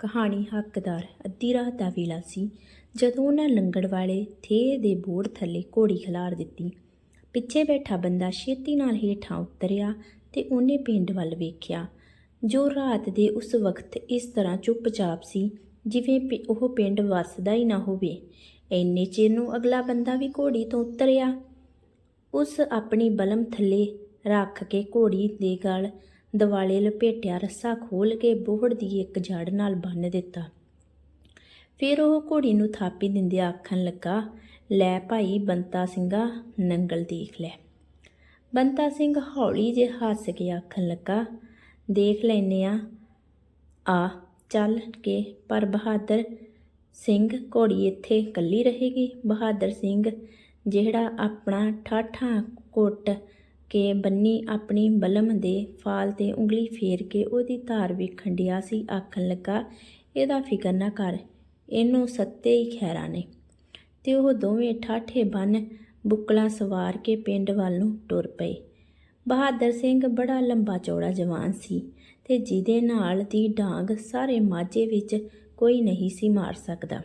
ਕਹਾਣੀ ਹੱਕਦਾਰ ਅੱਧੀ ਰਾਤ ਦਾ ਵੇਲਾ ਸੀ, ਜਦੋਂ ਉਹਨਾਂ ਲੰਗੜ ਵਾਲੇ ਥੇ ਦੇ ਬੋੜ ਥੱਲੇ ਘੋੜੀ ਖਿਲਾਰ ਦਿੱਤੀ। ਪਿੱਛੇ ਬੈਠਾ ਬੰਦਾ ਛੇਤੀ ਨਾਲ ਹੇਠਾਂ ਉਤਰਿਆ ਤੇ ਉਹਨੇ ਪਿੰਡ ਵੱਲ ਵੇਖਿਆ, ਜੋ ਰਾਤ ਦੇ ਉਸ ਵਕਤ ਇਸ ਤਰ੍ਹਾਂ ਚੁੱਪਚਾਪ ਸੀ, ਜਿਵੇਂ ਪਿ- ਉਹ ਪਿੰਡ ਵਸਦਾ ਹੀ ਨਾ ਹੋਵੇ। ਇੰਨੇ ਚਿਰ ਨੂੰ ਅਗਲਾ ਬੰਦਾ ਵੀ ਘੋੜੀ ਤੋਂ ਉਤਰਿਆ। ਉਸ ਆਪਣੀ ਬਲਮ ਥੱਲੇ ਰੱਖ ਕੇ ਘੋੜੀ ਦੇ ਗਲ ਦਿਵਾਲੇ ਲਪੇਟਿਆ ਰੱਸਾ ਖੋਲ ਕੇ ਬੋਹੜ ਦੀ ਇੱਕ ਜੜ ਨਾਲ ਬੰਨ੍ਹ ਦਿੱਤਾ। ਫਿਰ ਉਹ ਘੋੜੀ ਨੂੰ ਥਾਪੀ ਦਿੰਦਿਆਂ ਆਖਣ ਲੱਗਾ, ਲੈ ਭਾਈ ਬੰਤਾ ਸਿੰਘਾ, ਨੰਗਲ ਦੇਖ ਲੈ। ਬੰਤਾ ਸਿੰਘ ਹੌਲੀ ਜਿਹੇ ਹੱਸ ਕੇ ਆਖਣ ਲੱਗਾ, ਦੇਖ ਲੈਨੇ ਆ। ਆ, ਚੱਲ ਕੇ, ਪਰ ਬਹਾਦਰ ਸਿੰਘ ਘੋੜੀ ਇੱਥੇ ਇਕੱਲੀ ਰਹੇਗੀ। ਬਹਾਦਰ ਸਿੰਘ ਜਿਹੜਾ ਆਪਣਾ ਠਾਠਾਂ ਕੁੱਟ ਕਿ ਬੰਨੀ ਆਪਣੀ ਬਲਮ ਦੇ ਫਾਲ ਤੇ ਉਂਗਲੀ ਫੇਰ ਕੇ ਉਹਦੀ ਧਾਰ ਵੇਖਣ ਡਿਆ ਸੀ, ਆਖਣ ਲੱਗਾ, ਇਹਦਾ ਫਿਕਰ ਨਾ ਕਰ, ਇਹਨੂੰ ਸੱਤੇ ਹੀ ਖੈਰਾ ਨੇ। ਤੇ ਉਹ ਦੋਵੇਂ ਠਾਠੇ ਬੰਨ ਬੁੱਕਲਾਂ ਸਵਾਰ ਕੇ ਪਿੰਡ ਵੱਲ ਨੂੰ ਟੁਰ ਪਏ। ਬਹਾਦਰ ਸਿੰਘ ਬੜਾ ਲੰਬਾ ਚੌੜਾ ਜਵਾਨ ਸੀ ਤੇ ਜਿਹਦੇ ਨਾਲ ਦੀ ਡਾਂਗ ਸਾਰੇ ਮਾਝੇ ਵਿੱਚ ਕੋਈ ਨਹੀਂ ਸੀ ਮਾਰ ਸਕਦਾ।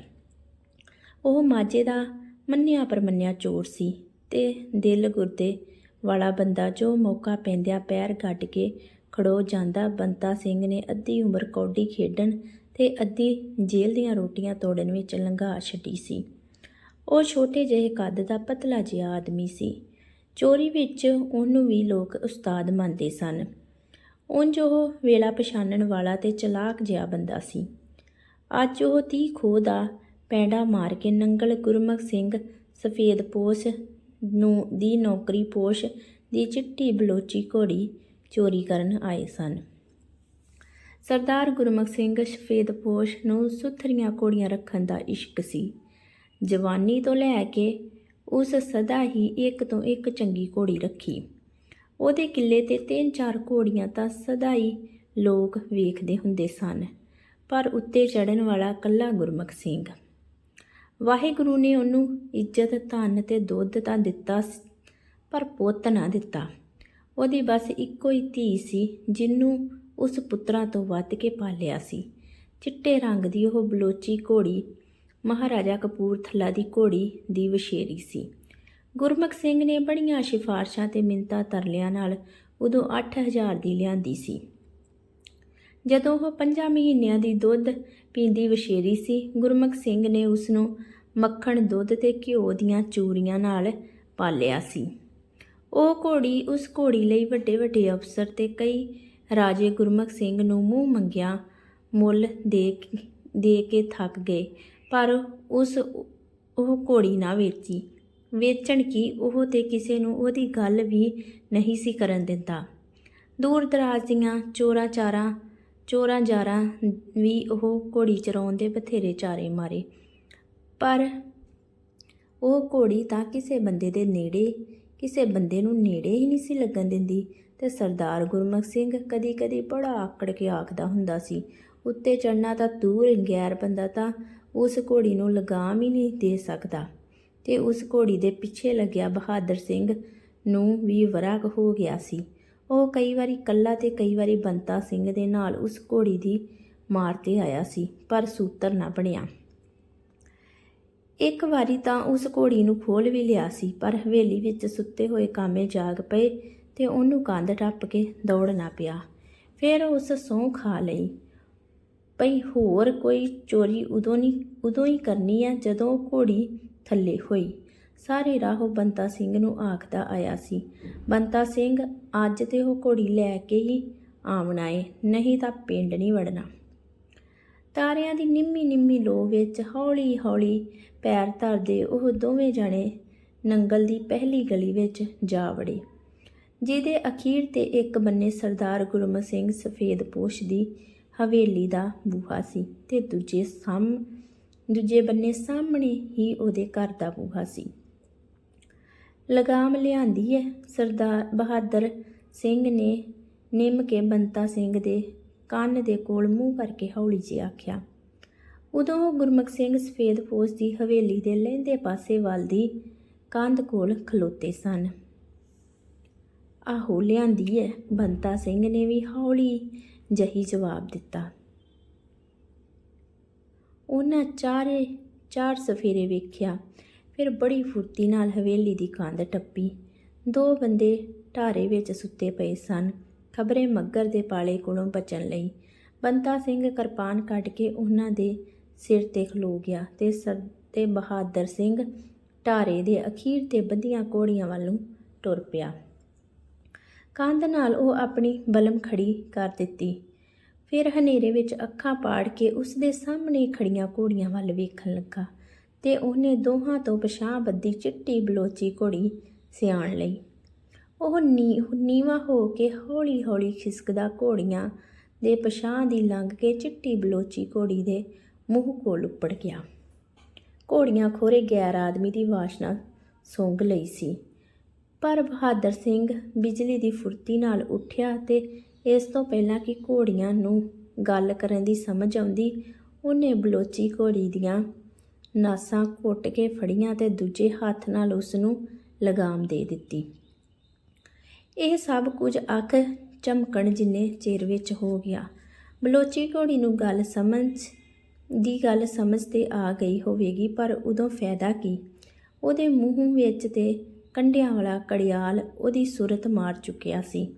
ਉਹ ਮਾਝੇ ਦਾ ਮੰਨਿਆ ਪਰਮੰਨਿਆ ਚੋਰ ਸੀ ਤੇ ਦਿਲ ਗੁਰਦੇ ਵਾਲਾ ਬੰਦਾ ਜੋ ਮੌਕਾ ਪੈਂਦਿਆਂ ਪੈਰ ਗੱਡ ਕੇ ਖੜੋ ਜਾਂਦਾ, ਬੰਤਾ ਸਿੰਘ ਨੇ ਅੱਧੀ ਉਮਰ ਕੌਡੀ ਖੇਡਣ ਤੇ ਅੱਧੀ ਜੇਲ੍ਹ ਦੀਆਂ ਰੋਟੀਆਂ ਤੋੜਨ ਵਿੱਚ ਲੰਘਾ ਛੱਡੀ ਸੀ। ਉਹ ਛੋਟੇ ਜਿਹੇ ਕੱਦ ਦਾ ਪਤਲਾ ਜਿਹਾ ਆਦਮੀ ਸੀ। ਚੋਰੀ ਵਿੱਚ ਉਹਨੂੰ ਵੀ ਲੋਕ ਉਸਤਾਦ ਮੰਨਦੇ ਸਨ। ਉਂਝ ਉਹ ਵੇਲਾ ਪਛਾਣਨ ਵਾਲਾ ਤੇ ਚਲਾਕ ਜਿਹਾ ਬੰਦਾ ਸੀ। ਅੱਜ ਉਹ ਤੀ ਖੋਹ ਦਾ ਪੈਂਡਾ ਮਾਰ ਕੇ ਨੰਗਲ ਗੁਰਮੁਖ ਸਿੰਘ ਸਫੇਦ ਪੋਸ਼ ਨੂੰ ਦੀ ਨੌਕਰੀ ਪੋਸ਼ ਦੀ ਚਿੱਟੀ ਬਲੋਚੀ ਘੋੜੀ ਚੋਰੀ ਕਰਨ ਆਏ ਸਨ। ਸਰਦਾਰ ਗੁਰਮੁਖ ਸਿੰਘ ਸਫੇਦ ਪੋਸ਼ ਨੂੰ ਸੁਥਰੀਆਂ ਘੋੜੀਆਂ ਰੱਖਣ ਦਾ ਇਸ਼ਕ ਸੀ। ਜਵਾਨੀ ਤੋਂ ਲੈ ਕੇ ਉਸ ਸਦਾ ਹੀ ਇੱਕ ਤੋਂ ਇੱਕ ਚੰਗੀ ਘੋੜੀ ਰੱਖੀ। ਉਹਦੇ ਕਿੱਲੇ ਤੇ ਤਿੰਨ ਚਾਰ ਘੋੜੀਆਂ ਤਾਂ ਸਦਾ ਹੀ ਲੋਕ ਵੇਖਦੇ ਹੁੰਦੇ ਸਨ, ਪਰ ਉੱਤੇ ਚੜਨ ਵਾਲਾ ਕੱਲਾ ਗੁਰਮੁਖ ਸਿੰਘ ਵਾਹਿਗੁਰੂ ਨੇ ਉਹਨੂੰ ਇੱਜ਼ਤ, ਧਨ ਤੇ ਦੁੱਧ ਤਾਂ ਦਿੱਤਾ ਪਰ ਪੁੱਤ ਨਾ ਦਿੱਤਾ। ਉਹਦੀ ਬਸ ਇੱਕੋ ਹੀ ਧੀ ਸੀ, ਜਿਹਨੂੰ ਉਸ ਪੁੱਤਰਾਂ ਤੋਂ ਵੱਧ ਕੇ ਪਾਲਿਆ ਸੀ। ਚਿੱਟੇ ਰੰਗ ਦੀ ਉਹ ਬਲੋਚੀ ਘੋੜੀ, ਮਹਾਰਾਜਾ ਕਪੂਰਥਲਾ ਦੀ ਘੋੜੀ ਦੀ ਵਸ਼ੇਰੀ ਸੀ। ਗੁਰਮੁਖ ਸਿੰਘ ਨੇ ਬੜੀਆਂ ਸਿਫਾਰਸ਼ਾਂ ਤੇ ਮਿੰਤਾ ਤਰਲਿਆਂ ਨਾਲ ਉਦੋਂ 8000 ਦੀ ਲਿਆਂਦੀ ਸੀ। ਜਦੋਂ ਉਹ 5 ਮਹੀਨਿਆਂ ਦੀ ਦੁੱਧ ਪੀਂਦੀ ਵਸ਼ੇਰੀ ਸੀ, ਗੁਰਮੁਖ ਸਿੰਘ ਨੇ ਉਸ ਨੂੰ ਮੱਖਣ ਦੁੱਧ ਤੇ ਘਿਓ ਦੀਆਂ ਚੂਰੀਆਂ ਨਾਲ ਪਾਲਿਆ ਸੀ। ਉਹ ਘੋੜੀ ਉਸ ਘੋੜੀ ਲਈ ਵੱਡੇ ਵੱਡੇ ਅਫਸਰ ਤੇ ਕਈ ਰਾਜੇ ਗੁਰਮੁਖ ਸਿੰਘ ਨੂੰ ਮੂੰਹ ਮੰਗਿਆ, ਮੁੱਲ ਦੇ ਦੇ ਕੇ ਥੱਕ ਗਏ, ਪਰ ਉਸ ਉਹ ਘੋੜੀ ਨਾ ਵੇਚੀ। ਵੇਚਣ ਕੀ ਉਹ ਤੇ ਕਿਸੇ ਨੂੰ ਉਹਦੀ ਗੱਲ ਵੀ ਨਹੀਂ ਸੀ ਕਰਨ ਦਿੰਦਾ। ਦੂਰ ਦਰਾਜ਼ ਦੀਆਂ ਚੋਰਾ ਚਾਰਾਂ ਚੋਰਾਂ ਜਾਰਾਂ ਵੀ ਉਹ ਘੋੜੀ ਚਰਾਉਣ ਦੇ ਬਥੇਰੇ ਚਾਰੇ ਮਾਰੇ। ਪਰ ਉਹ ਘੋੜੀ ਤਾਂ ਕਿਸੇ ਬੰਦੇ ਦੇ ਨੇੜੇ, ਕਿਸੇ ਬੰਦੇ ਨੂੰ ਨੇੜੇ ਹੀ ਨਹੀਂ ਸੀ ਲੱਗਣ ਦਿੰਦੀ ਤੇ ਸਰਦਾਰ ਗੁਰਮੁਖ ਸਿੰਘ ਕਦੀ-ਕਦੀ ਬੜਾ ਆਕੜ ਕੇ ਆਖਦਾ ਹੁੰਦਾ ਸੀ, ਉੱਤੇ ਚੜਨਾ ਤਾਂ ਦੂਰ ਗੈਰ ਬੰਦਾ ਤਾਂ ਉਸ ਘੋੜੀ ਨੂੰ ਲਗਾਮ ਹੀ ਨਹੀਂ ਦੇ ਸਕਦਾ। ਤੇ ਉਸ ਘੋੜੀ ਦੇ ਪਿੱਛੇ ਲੱਗਿਆ ਬਹਾਦਰ ਸਿੰਘ ਨੂੰ ਵੀ ਵਰਾਗ ਹੋ ਗਿਆ ਸੀ। ਉਹ ਕਈ ਵਾਰੀ ਕੱਲਾ ਤੇ ਕਈ ਵਾਰੀ ਬੰਤਾ ਸਿੰਘ ਦੇ ਨਾਲ ਉਸ ਘੋੜੀ ਦੀ ਮਾਰ ਤੇ ਆਇਆ ਸੀ, ਪਰ ਸੂਤਰ ਨਾ ਬਣਿਆ। ਇੱਕ ਵਾਰੀ ਤਾਂ ਉਸ ਘੋੜੀ ਨੂੰ ਖੋਲ ਵੀ ਲਿਆ ਸੀ, ਪਰ ਹਵੇਲੀ ਵਿੱਚ ਸੁੱਤੇ ਹੋਏ ਕਾਮੇ ਜਾਗ ਪਏ ਤੇ ਉਹਨੂੰ ਕੰਧ ਟੱਪ ਕੇ ਦੌੜਨਾ ਪਿਆ। ਫਿਰ ਉਸ ਸਹੁੰ ਖਾ ਲਈ। ਪਈ ਹੋਰ ਕੋਈ ਚੋਰੀ ਉਦੋਂ ਨਹੀਂ ਉਦੋਂ ਹੀ ਕਰਨੀ ਆ ਜਦੋਂ ਘੋੜੀ ਥੱਲੇ ਹੋਈ। ਸਾਰੇ ਰਾਹ ਉਹ ਬੰਤਾ ਸਿੰਘ ਨੂੰ ਆਖਦਾ ਆਇਆ ਸੀ। ਬੰਤਾ ਸਿੰਘ, ਅੱਜ ਤੇ ਉਹ ਘੋੜੀ ਲੈ ਕੇ ਹੀ ਆਵਣਾ ਏ, ਨਹੀਂ ਤਾਂ ਪਿੰਡ ਨਹੀਂ ਵੜਨਾ। ਤਾਰਿਆਂ ਦੀ ਨਿੰਮੀ ਨਿੰਮੀ ਲੋ ਵਿੱਚ ਹੌਲੀ ਹੌਲੀ ਪੈਰ ਧਰਦੇ ਉਹ ਦੋਵੇਂ ਜਣੇ ਨੰਗਲ ਦੀ ਪਹਿਲੀ ਗਲੀ ਵਿੱਚ ਜਾ ਵੜੇ। ਜਿਹਦੇ ਅਖੀਰ ਤੇ ਇੱਕ ਬੰਨੇ ਸਰਦਾਰ ਗੁਰਮ ਸਿੰਘ ਸਫੇਦ ਪੋਸ਼ ਦੀ ਹਵੇਲੀ ਦਾ ਬੂਹਾ ਸੀ ਤੇ ਦੂਜੇ ਸਾਹਮ ਦੂਜੇ ਬੰਨੇ ਸਾਹਮਣੇ ਹੀ ਉਹਦੇ ਘਰ ਦਾ ਬੂਹਾ ਸੀ। ਲਗਾਮ ਲਿਆਂਦੀ ਹੈ ਸਰਦਾਰ ਬਹਾਦਰ ਸਿੰਘ ਨੇ ਨਿੰਮ ਕੇ ਬੰਤਾ ਸਿੰਘ ਦੇ ਕੰਨ ਦੇ ਕੋਲ ਮੂੰਹ ਕਰਕੇ ਹੌਲੀ ਜਿਹਾ ਆਖਿਆ, ਉਦੋਂ ਉਹ ਗੁਰਮੁਖ ਸਿੰਘ ਸਫੇਦ ਫੌਜ ਦੀ ਹਵੇਲੀ ਦੇ ਲਹਿੰਦੇ ਪਾਸੇ ਵੱਲ ਦੀ ਕੰਧ ਕੋਲ ਖਲੋਤੇ ਸਨ। ਆਹੋ, ਲਿਆਂਦੀ ਹੈ ਬੰਤਾ ਸਿੰਘ ਨੇ ਵੀ ਹੌਲੀ ਜਹੀ ਜਵਾਬ ਦਿੱਤਾ। ਉਹਨਾਂ ਚਾਰੇ ਚਾਰ ਸਫੇਰੇ ਵੇਖਿਆ। ਫਿਰ ਬੜੀ ਫੁਰਤੀ ਨਾਲ ਹਵੇਲੀ ਦੀ ਕੰਧ ਟੱਪੀ। ਦੋ ਬੰਦੇ ਢਾਰੇ ਵਿੱਚ ਸੁੱਤੇ ਪਏ ਸਨ। ਖਬਰੇ ਮੱਗਰ ਦੇ ਪਾਲੇ ਕੋਲੋਂ ਬਚਣ ਲਈ ਬੰਤਾ ਸਿੰਘ ਕਿਰਪਾਨ ਕੱਢ ਕੇ ਉਹਨਾਂ ਦੇ ਸਿਰ ਤੇ ਖਲੋ ਗਿਆ ਤੇ ਸਰ ਤੇ ਬਹਾਦਰ ਸਿੰਘ ਢਾਰੇ ਦੇ ਅਖੀਰ ਤੇ ਬੰਦੀਆਂ ਕੋੜੀਆਂ ਵੱਲੋਂ ਨੂੰ ਟੁਰ ਪਿਆ। ਕੰਧ ਨਾਲ ਉਹ ਆਪਣੀ ਬਲਮ ਖੜੀ ਕਰ ਦਿੱਤੀ। ਫਿਰ ਹਨੇਰੇ ਵਿੱਚ ਅੱਖਾਂ ਪਾੜ ਕੇ ਉਸ ਦੇ ਸਾਹਮਣੇ ਖੜੀਆਂ ਘੋੜੀਆਂ ਵੱਲ ਵੇਖਣ ਲੱਗਾ। ਤੇ ਉਹਨੇ ਦੋਹਾਂ ਤੋਂ ਪਛਾਂ ਬੱਦੀ ਚਿੱਟੀ ਬਲੋਚੀ ਘੋੜੀ ਸਿਆਣ ਲਈ। ਉਹ ਨੀ, ਨੀਵਾ ਹੋ ਕੇ ਹੌਲੀ-ਹੌਲੀ ਖਿਸਕਦਾ ਘੋੜੀਆਂ ਦੇ ਪਛਾਂ ਦੀ ਲੰਘ ਕੇ ਚਿੱਟੀ ਬਲੋਚੀ ਘੋੜੀ ਦੇ ਮੂੰਹ ਕੋਲ ਉੱਪੜ ਗਿਆ। ਘੋੜੀਆਂ ਖੋਰੇ ਗੈਰ ਆਦਮੀ ਦੀ ਵਾਸ਼ਨਾ ਸੁੰਘ ਲਈ ਸੀ। ਪਰ ਬਹਾਦਰ ਸਿੰਘ ਬਿਜਲੀ ਦੀ ਫੁਰਤੀ ਨਾਲ ਉੱਠਿਆ ਤੇ ਇਸ ਤੋਂ ਪਹਿਲਾਂ ਕਿ ਘੋੜੀਆਂ ਨੂੰ ਗੱਲ ਕਰਨ ਦੀ ਸਮਝ ਆਉਂਦੀ, ਉਹਨੇ ਬਲੋਚੀ ਘੋੜੀ ਦੀਆਂ ਨਾਸਾਂ ਘੁੱਟ ਕੇ ਫੜੀਆਂ ਤੇ ਦੂਜੇ ਹੱਥ ਨਾਲ ਉਸ ਨੂੰ ਲਗਾਮ ਦੇ ਦਿੱਤੀ। ਇਹ ਸਭ ਕੁਝ ਅੱਖ ਚਮਕਣ ਜਿੰਨੇ ਚਿਰ ਵਿੱਚ ਹੋ ਗਿਆ। ਬਲੋਚੀ ਘੋੜੀ ਨੂੰ ਗੱਲ ਸਮਝ ਦੀ ਗੱਲ ਸਮਝ ਤੇ ਆ ਗਈ ਹੋਵੇਗੀ, ਪਰ ਉਦੋਂ ਫਾਇਦਾ ਕੀ? ਉਹਦੇ ਮੂੰਹ ਵਿੱਚ ਤੇ ਕੰਡਿਆਂ ਵਾਲਾ ਕੜਿਆਲ ਉਹਦੀ ਸੁਰਤ ਮਾਰ ਚੁੱਕਿਆ ਸੀ।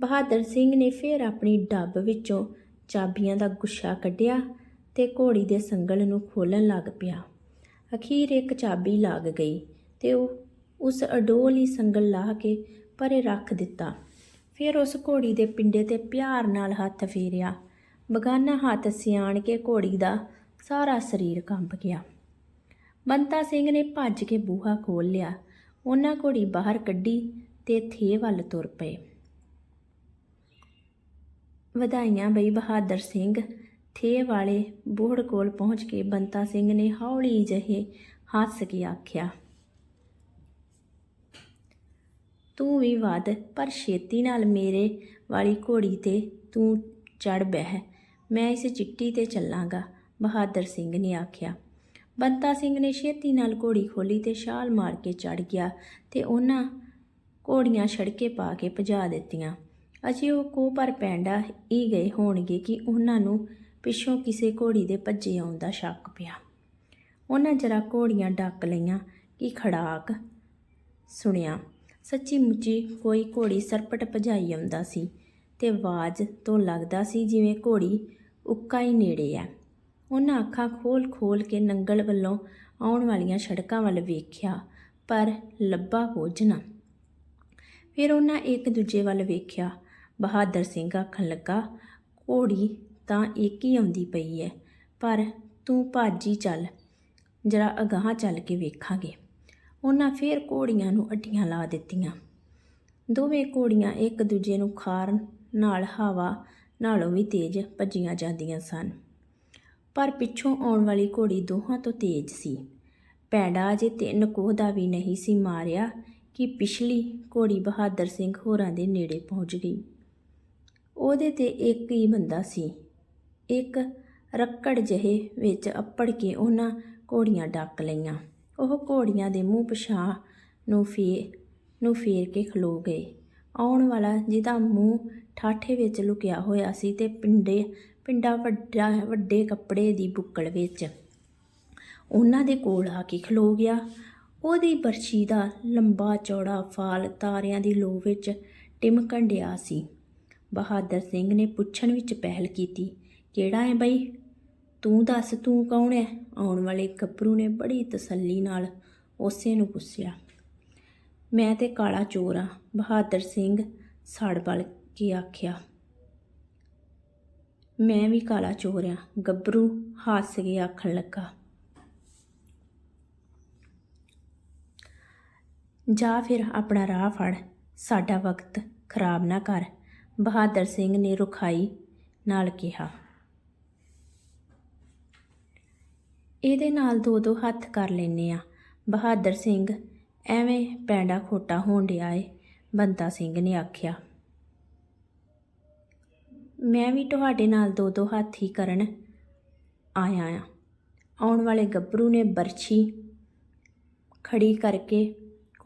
ਬਹਾਦਰ ਸਿੰਘ ਨੇ ਫਿਰ ਆਪਣੀ ਡੱਬ ਵਿੱਚੋਂ ਚਾਬੀਆਂ ਦਾ ਗੁੱਛਾ ਕੱਢਿਆ ਤੇ ਘੋੜੀ ਦੇ ਸੰਗਲ ਨੂੰ ਖੋਲਣ ਲੱਗ ਪਿਆ। ਅਖੀਰ ਇੱਕ ਚਾਬੀ ਲੱਗ ਗਈ ਤੇ ਉਹ ਉਸ ਅਡੋਲ ਹੀ ਸੰਗਲ ਲਾਹ ਕੇ ਪਰੇ ਰੱਖ ਦਿੱਤਾ। ਫਿਰ ਉਸ ਘੋੜੀ ਦੇ ਪਿੰਡੇ ਤੇ ਪਿਆਰ ਨਾਲ ਹੱਥ ਫੇਰਿਆ। ਬਗਾਨਾ ਹੱਥ ਸਿਆਣ ਕੇ ਘੋੜੀ ਦਾ ਸਾਰਾ ਸਰੀਰ ਕੰਬ ਗਿਆ। ਬੰਤਾ ਸਿੰਘ ਨੇ ਭੱਜ ਕੇ ਬੂਹਾ ਖੋਲ ਲਿਆ। ਉਹਨਾਂ ਘੋੜੀ ਬਾਹਰ ਕੱਢੀ ਤੇ ਥੇ ਵੱਲ ਤੁਰ ਪਏ। ਵਧਾਈਆਂ ਬਈ ਬਹਾਦਰ ਸਿੰਘ ਥੇ ਵਾਲੇ ਬੋੜ ਕੋਲ ਪਹੁੰਚ ਕੇ ਬੰਤਾ ਸਿੰਘ ਨੇ ਹੌਲੀ ਜਿਹੇ ਹੱਸ ਕੇ ਆਖਿਆ, ਤੂੰ ਵੀ ਵੱਧ, ਪਰ ਛੇਤੀ ਨਾਲ ਮੇਰੇ ਵਾਲੀ ਘੋੜੀ ਤੇ ਤੂੰ ਚੜ ਬਹਿ। ਮੈਂ ਇਸ ਚਿੱਟੀ ਤੇ ਚੱਲਾਂਗਾ, ਬਹਾਦਰ ਸਿੰਘ ਨੇ ਆਖਿਆ। ਬੰਤਾ ਸਿੰਘ ਨੇ ਛੇਤੀ ਨਾਲ ਘੋੜੀ ਖੋਲੀ ਤੇ ਛਾਲ ਮਾਰ ਕੇ ਚੜ ਗਿਆ ਤੇ ਉਹਨਾਂ ਘੋੜੀਆਂ ਛੜਕੇ ਪਾ ਕੇ ਭਜਾ ਦਿੱਤੀਆਂ। ਅਜੇ ਉਹ ਕੋਹ ਪਰ ਪੈਂਡਾ ਹੀ ਗਏ ਹੋਣਗੇ ਕਿ ਉਹਨਾਂ ਨੂੰ ਪਿੱਛੋਂ ਕਿਸੇ ਘੋੜੀ ਦੇ ਭੱਜੇ ਆਉਣ ਦਾ ਸ਼ੱਕ ਪਿਆ। ਉਹਨਾਂ ਜਰਾ ਘੋੜੀਆਂ ਡੱਕ ਲਈਆਂ ਕਿ ਖੜਾਕ ਸੁਣਿਆ, ਸੱਚੀ ਮੁੱਚੀ ਕੋਈ ਘੋੜੀ ਸਰਪਟ ਭਜਾਈ ਆਉਂਦਾ ਸੀ ਤੇ ਆਵਾਜ਼ ਤੋਂ ਲੱਗਦਾ ਸੀ ਜਿਵੇਂ ਘੋੜੀ ਉੱਕਾ ਹੀ ਨੇੜੇ ਆ। ਉਹਨਾਂ ਅੱਖਾਂ ਖੋਲ-ਖੋਲ ਕੇ ਨੰਗਲ ਵੱਲੋਂ ਆਉਣ ਵਾਲੀਆਂ ਸੜਕਾਂ ਵੱਲ ਵੇਖਿਆ, ਪਰ ਲੱਭਾ ਕੁਝ ਨਾ। ਫਿਰ ਉਹਨਾਂ ਇੱਕ ਦੂਜੇ ਵੱਲ ਵੇਖਿਆ। ਬਹਾਦਰ ਸਿੰਘ ਆਖਣ ਲੱਗਾ, ਘੋੜੀ ਤਾਂ ਇੱਕ ਹੀ ਆਉਂਦੀ ਪਈ ਐ। ਪਰ ਤੂੰ ਭਾਜੀ ਚੱਲ, ਜਰਾ ਅਗਾਹ ਚੱਲ ਕੇ ਵੇਖਾਂਗੇ। ਉਹਨਾਂ ਫੇਰ ਘੋੜੀਆਂ ਨੂੰ ਅੱਡੀਆਂ ਲਾ ਦਿੱਤੀਆਂ। ਦੋਵੇਂ ਘੋੜੀਆਂ ਇੱਕ ਦੂਜੇ ਨੂੰ ਖਾਰਨ ਨਾਲ, ਹਵਾ ਨਾਲੋਂ ਵੀ ਤੇਜ਼ ਭੱਜੀਆਂ ਜਾਂਦੀਆਂ ਸਨ। ਪਰ ਪਿੱਛੋਂ ਆਉਣ ਵਾਲੀ ਘੋੜੀ ਦੋਹਾਂ ਤੋਂ ਤੇਜ਼ ਸੀ। ਪੈਂਡਾ ਜੇ ਤਿੰਨ ਕੋਹ ਦਾ ਵੀ ਨਹੀਂ ਸੀ ਮਾਰਿਆ ਕਿ ਪਿਛਲੀ ਘੋੜੀ ਬਹਾਦਰ ਸਿੰਘ ਹੋਰਾਂ ਦੇ ਨੇੜੇ ਪਹੁੰਚ ਗਈ। ਉਹਦੇ ਤੇ ਇੱਕ ਹੀ ਬੰਦਾ ਸੀ। ਇੱਕ ਰੱਕੜ ਜਿਹੇ ਵਿੱਚ ਅੱਪੜ ਕੇ ਉਹਨਾਂ ਘੋੜੀਆਂ ਡੱਕ ਲਈਆਂ। ਉਹ ਘੋੜੀਆਂ ਦੇ ਮੂੰਹ ਪਛਾਂ ਨੂੰ ਫੇਰ ਨੂੰ ਫੇਰ ਕੇ ਖਲੋ ਗਏ। ਆਉਣ ਵਾਲਾ ਜਿਹਦਾ ਮੂੰਹ ਠਾਠੇ ਵਿੱਚ ਲੁਕਿਆ ਹੋਇਆ ਸੀ ਤੇ ਪਿੰਡੇ, ਪਿੰਡਾ ਵੱਡਾ, ਵੱਡੇ ਕੱਪੜੇ ਦੀ ਬੁੱਕਲ ਵਿੱਚ ਉਹਨਾਂ ਦੇ ਕੋਲ ਆ ਕੇ ਖਲੋ ਗਿਆ। ਉਹਦੀ ਬਰਛੀ ਦਾ ਲੰਬਾ ਚੌੜਾ ਫਾਲ ਤਾਰਿਆਂ ਦੀ ਲੋ ਵਿੱਚ ਟਿਮਕਣ ਡਿਆ ਸੀ। ਬਹਾਦਰ ਸਿੰਘ ਨੇ ਪੁੱਛਣ ਵਿੱਚ ਪਹਿਲ ਕੀਤੀ ਕਿਹੜਾ ਹੈ ਬਈ? ਤੂੰ ਦੱਸ, ਤੂੰ ਕੌਣ ਹੈ? ਆਉਣ ਵਾਲੇ ਗੱਭਰੂ ਨੇ ਬੜੀ ਤਸੱਲੀ ਨਾਲ ਉਸੇ ਨੂੰ ਪੁੱਛਿਆ। ਮੈਂ ਤੇ ਕਾਲਾ ਚੋਰ ਆ ਬਹਾਦਰ ਸਿੰਘ ਸੜ ਬਲ ਕੇ ਆਖਿਆ। ਮੈਂ ਵੀ ਕਾਲਾ ਚੋਰ ਆ ਗੱਭਰੂ ਹੱਸ ਕੇ ਆਖਣ ਲੱਗਾ। ਜਾ ਫਿਰ ਆਪਣਾ ਰਾਹ ਫੜ, ਸਾਡਾ ਵਕਤ ਖਰਾਬ ਨਾ ਕਰ, ਬਹਾਦਰ ਸਿੰਘ ਨੇ ਰੁਖਾਈ ਨਾਲ ਕਿਹਾ। ਇਹਦੇ ਨਾਲ ਦੋ ਦੋ ਹੱਥ ਕਰ ਲੈਨੇ ਆ ਬਹਾਦਰ ਸਿੰਘ, ਐਵੇਂ ਪੈਂਡਾ ਖੋਟਾ ਹੋਣ ਡਿਆ ਏ, ਬੰਤਾ ਸਿੰਘ ਨੇ ਆਖਿਆ। ਮੈਂ ਵੀ ਤੁਹਾਡੇ ਨਾਲ ਦੋ ਦੋ ਹੱਥ ਹੀ ਕਰਨ ਆਇਆ ਆ ਆਉਣ ਵਾਲੇ ਗੱਭਰੂ ਨੇ ਬਰਛੀ ਖੜੀ ਕਰਕੇ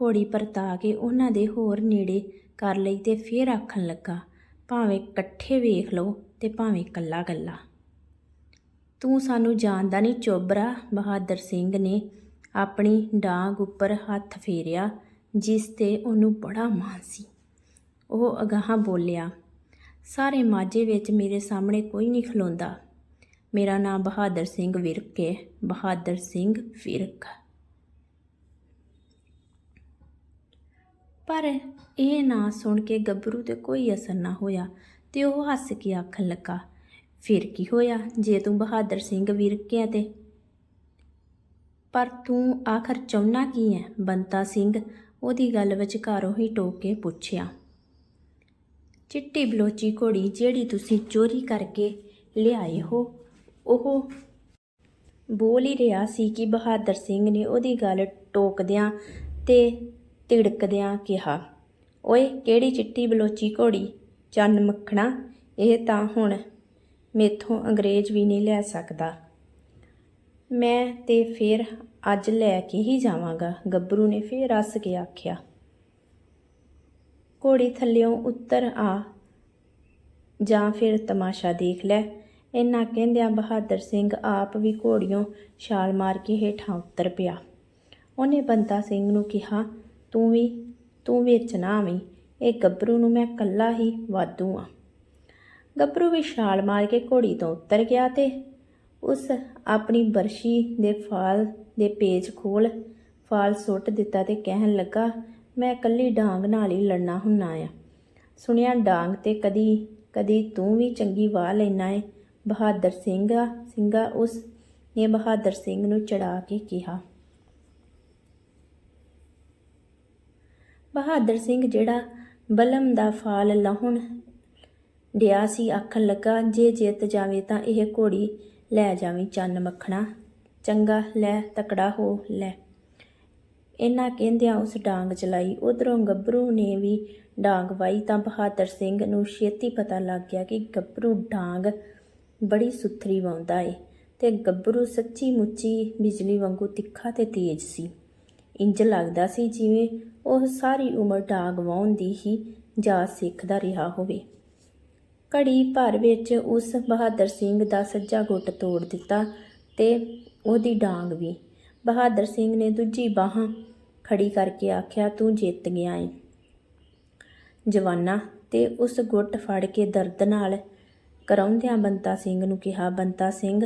ਘੋੜੀ ਪਰਤਾ ਕੇ ਉਹਨਾਂ ਦੇ ਹੋਰ ਨੇੜੇ ਕਰ ਲਈ ਤੇ ਫੇਰ ਆਖਣ ਲੱਗਾ, ਭਾਵੇਂ ਇਕੱਠੇ ਵੇਖ ਲਓ ਤੇ ਭਾਵੇਂ ਕੱਲਾ ਕੱਲਾ ਤੂੰ ਸਾਨੂੰ ਜਾਣਦਾ ਨਹੀਂ ਚੋਬਰਾ ਬਹਾਦਰ ਸਿੰਘ ਨੇ ਆਪਣੀ ਡਾਂਗ ਉੱਪਰ ਹੱਥ ਫੇਰਿਆ, ਜਿਸ ਤੇ ਉਹਨੂੰ ਬੜਾ ਮਾਣ ਸੀ। ਉਹ ਅਗਾਹਾਂ ਬੋਲਿਆ, ਸਾਰੇ ਮਾਝੇ ਵਿੱਚ ਮੇਰੇ ਸਾਹਮਣੇ ਕੋਈ ਨਹੀਂ ਖਲੋਂਦਾ। ਮੇਰਾ ਨਾਮ ਬਹਾਦਰ ਸਿੰਘ ਵਿਰਕ ਹੈ ਬਹਾਦਰ ਸਿੰਘ ਵਿਰਕ। ਪਰ ਇਹ ਨਾਂ ਸੁਣ ਕੇ ਗੱਭਰੂ ਤੇ ਕੋਈ ਅਸਰ ਨਾ ਹੋਇਆ ਤੇ ਉਹ ਹੱਸ ਕੇ ਆਖਣ ਲੱਗਾ ਫਿਰ ਕੀ ਹੋਇਆ? ਜੇ ਤੂੰ ਬਹਾਦਰ ਸਿੰਘ ਵਿਰਕਿਆ ਤੇ? ਪਰ ਤੂੰ ਆਖਰ ਚਾਹੁੰਨਾ ਕੀ ਹੈ ਬੰਤਾ ਸਿੰਘ ਉਹਦੀ ਗੱਲ ਵਿਚਕਾਰੋਂ ਹੀ ਟੋਕ ਕੇ ਪੁੱਛਿਆ। ਚਿੱਟੀ ਬਲੋਚੀ ਘੋੜੀ ਜਿਹੜੀ ਤੁਸੀਂ ਚੋਰੀ ਕਰਕੇ ਲਿਆਏ ਹੋ, ਉਹ ਬੋਲ ਹੀ ਰਿਹਾ ਸੀ ਕਿ ਬਹਾਦਰ ਸਿੰਘ ਨੇ ਉਹਦੀ ਗੱਲ ਟੋਕਦਿਆਂ ਤੇ ਤਿੜਕਦਿਆਂ ਕਿਹਾ, ਓਏ, ਕਿਹੜੀ ਚਿੱਟੀ ਬਲੋਚੀ ਘੋੜੀ? ਚੰਨ ਮੱਖਣਾ? ਇਹ ਤਾਂ ਹੁਣ ਮੇਥੋਂ ਅੰਗਰੇਜ਼ ਵੀ ਨਹੀਂ ਲੈ ਸਕਦਾ। ਮੈਂ ਤੇ ਫਿਰ ਅੱਜ ਲੈ ਕੇ ਹੀ ਜਾਵਾਂਗਾ। ਗੱਭਰੂ ਨੇ ਫੇਰ ਹੱਸ ਕੇ ਆਖਿਆ, ਘੋੜੀ ਥੱਲਿਓਂ ਉੱਤਰ ਆ, ਜਾਂ ਫਿਰ ਤਮਾਸ਼ਾ ਦੇਖ ਲੈ। ਇੰਨਾ ਕਹਿੰਦਿਆਂ ਬਹਾਦਰ ਸਿੰਘ ਆਪ ਵੀ ਘੋੜਿਓਂ ਛਾਲ ਮਾਰ ਕੇ ਹੇਠਾਂ ਉੱਤਰ ਪਿਆ। ਉਹਨੇ ਬੰਤਾ ਸਿੰਘ ਨੂੰ ਕਿਹਾ, ਤੂੰ ਵੀ, ਤੂੰ ਵਿੱਚ ਨਾ ਆਵੀਂ, ਇਹ ਗੱਭਰੂ ਨੂੰ ਮੈਂ ਕੱਲਾ ਹੀ ਵਾਧੂ ਆ। ਗੱਭਰੂ ਵੀ ਛਾਲ ਮਾਰ ਕੇ ਘੋੜੀ ਤੋਂ ਉੱਤਰ ਗਿਆ ਤੇ ਉਸ ਆਪਣੀ ਬਰਸ਼ੀ ਦੇ ਫਾਲ ਦੇ ਪੇਜ ਖੋਲ ਫਾਲ ਸੁੱਟ ਦਿੱਤਾ ਤੇ ਕਹਿਣ ਲੱਗਾ, ਮੈਂ ਇਕੱਲੀ ਡਾਂਗ ਨਾਲ ਹੀ ਲੜਨਾ ਹੁੰਨਾ ਆ। ਸੁਣਿਆ ਡਾਂਗ ਤੇ ਕਦੀ ਕਦੀ ਤੂੰ ਵੀ ਚੰਗੀ ਵਾਹ ਲੈਣਾ ਏ। ਬਹਾਦਰ ਸਿੰਘ ਸਿੰਘਾ ਉਸ ਨੇ ਬਹਾਦਰ ਸਿੰਘ ਨੂੰ ਚੜਾ ਕੇ ਕਿਹਾ। ਬਹਾਦਰ ਸਿੰਘ ਜਿਹੜਾ ਬਲਮ ਦਾ ਫਾਲ ਲਾਹੁਣ ਡਿਆ ਸੀ, ਆਖਣ ਲੱਗਾ, ਜੇ ਜਿੱਤ ਜਾਵੇ ਤਾਂ ਇਹ ਘੋੜੀ ਲੈ ਜਾਵੀਂ ਚੰਨ ਮੱਖਣਾ। ਚੰਗਾ, ਲੈ, ਤਕੜਾ ਹੋ, ਲੈ। ਇਹਨਾਂ ਕਹਿੰਦਿਆਂ ਉਸ ਡਾਂਗ ਚਲਾਈ। ਉਧਰੋਂ ਗੱਭਰੂ ਨੇ ਵੀ ਡਾਂਗ ਵਾਈ ਤਾਂ ਬਹਾਦਰ ਸਿੰਘ ਨੂੰ ਛੇਤੀ ਪਤਾ ਲੱਗ ਗਿਆ ਕਿ ਗੱਭਰੂ ਡਾਂਗ ਬੜੀ ਸੁਥਰੀ ਵਾਉਂਦਾ ਏ ਤੇ ਗੱਭਰੂ ਸੱਚੀ ਮੁੱਚੀ ਬਿਜਲੀ ਵਾਂਗੂ ਤਿੱਖਾ ਤੇ ਤੇਜ਼ ਸੀ। ਇੰਜ ਲੱਗਦਾ ਸੀ ਜਿਵੇਂ ਉਹ ਸਾਰੀ ਉਮਰ ਡਾਂਗ ਵਾਉਣ ਦੀ ਹੀ ਜਾ ਸਿੱਖਦਾ ਰਿਹਾ ਹੋਵੇ। ਘੜੀ ਭਰ ਵਿੱਚ ਉਸ ਬਹਾਦਰ ਸਿੰਘ ਦਾ ਸੱਜਾ ਗੁੱਟ ਤੋੜ ਦਿੱਤਾ ਤੇ ਉਹਦੀ ਡਾਂਗ ਵੀ। ਬਹਾਦਰ ਸਿੰਘ ਨੇ ਦੂਜੀ ਬਾਹ ਖੜੀ ਕਰਕੇ ਆਖਿਆ, ਤੂੰ ਜਿੱਤ ਗਿਆ ਏ। ਜਵਾਨਾ, ਤੇ ਉਸ ਗੁੱਟ ਫੜ ਕੇ ਦਰਦ ਨਾਲ ਕਰਾਉਂਦਿਆਂ ਬੰਤਾ ਸਿੰਘ ਨੂੰ ਕਿਹਾ, ਬੰਤਾ ਸਿੰਘ,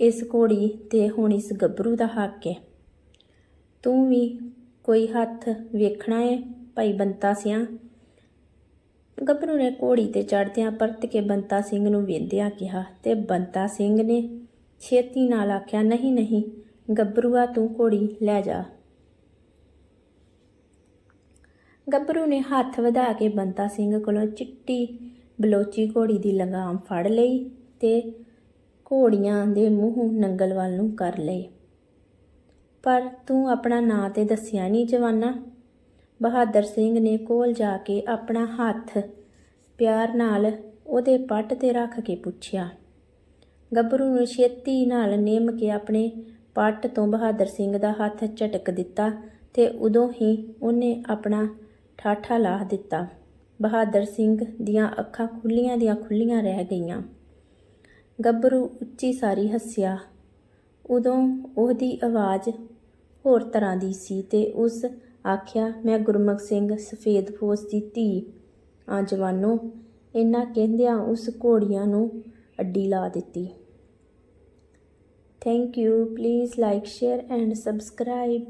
ਇਸ ਘੋੜੀ ਤੇ ਹੁਣ ਇਸ ਗੱਭਰੂ ਦਾ ਹੱਕ ਹੈ ਤੂੰ ਵੀ ਕੋਈ ਹੱਥ ਵੇਖਣਾ ਏ, ਭਾਈ ਬੰਤਾ ਸਿਆਂ? ਗੱਭਰੂ ਨੇ ਘੋੜੀ ਤੇ ਚੜਦਿਆਂ ਪਰਤ ਕੇ ਬੰਤਾ ਸਿੰਘ ਨੂੰ ਵੇਂਦਿਆਂ ਕਿਹਾ, ਤੇ ਬੰਤਾ ਸਿੰਘ ਨੇ ਛੇਤੀ ਨਾਲ ਆਖਿਆ, ਨਹੀਂ ਨਹੀਂ, ਗੱਭਰੂਆ ਤੂੰ ਘੋੜੀ ਲੈ ਜਾ। ਗੱਭਰੂ ਨੇ ਹੱਥ ਵਧਾ ਕੇ ਬੰਤਾ ਸਿੰਘ ਕੋਲੋਂ ਚਿੱਟੀ ਬਲੋਚੀ ਘੋੜੀ ਦੀ ਲਗਾਮ ਫੜ ਲਈ ਤੇ ਘੋੜੀਆਂ ਦੇ ਮੂੰਹ ਨੰਗਲ ਵੱਲ ਨੂੰ ਕਰ ਲਈ ਪਰ ਤੂੰ ਆਪਣਾ ਨਾਂ ਤੇ ਦੱਸਿਆ ਨਹੀਂ ਜਵਾਨਾ ਬਹਾਦਰ ਸਿੰਘ ਨੇ ਕੋਲ ਜਾ ਕੇ ਆਪਣਾ ਹੱਥ ਪਿਆਰ ਨਾਲ ਉਹਦੇ ਪੱਟ ਤੇ ਰੱਖ ਕੇ ਪੁੱਛਿਆ, ਗੱਭਰੂ ਨੂੰ ਛੇਤੀ ਨਾਲ ਨਿੰਮ ਕੇ ਆਪਣੇ ਪੱਟ ਤੋਂ ਬਹਾਦਰ ਸਿੰਘ ਦਾ ਹੱਥ ਝਟਕ ਦਿੱਤਾ ਤੇ ਉਦੋਂ ਹੀ ਉਹਨੇ ਆਪਣਾ ਠਾਠਾ ਲਾਹ ਦਿੱਤਾ। ਬਹਾਦਰ ਸਿੰਘ ਦੀਆਂ ਅੱਖਾਂ ਖੁੱਲੀਆਂ ਦੀਆਂ ਖੁੱਲੀਆਂ ਰਹਿ ਗਈਆਂ। ਗੱਭਰੂ ਉੱਚੀ ਸਾਰੀ ਹੱਸਿਆ। ਉਦੋਂ ਉਹਦੀ ਆਵਾਜ਼ ਹੋਰ ਤਰ੍ਹਾਂ ਦੀ ਸੀ ਤੇ ਉਸ ਆਖਿਆ, ਮੈਂ ਗੁਰਮੁਖ ਸਿੰਘ ਸਫੇਦ ਫੌਜ ਦੀ ਧੀ ਆ ਜਵਾਨੋ। ਇਹਨਾਂ ਕਹਿੰਦਿਆਂ ਉਸ ਘੋੜੀਆਂ ਨੂੰ ਅੱਡੀ ਲਾ ਦਿੱਤੀ। Thank you please like share and subscribe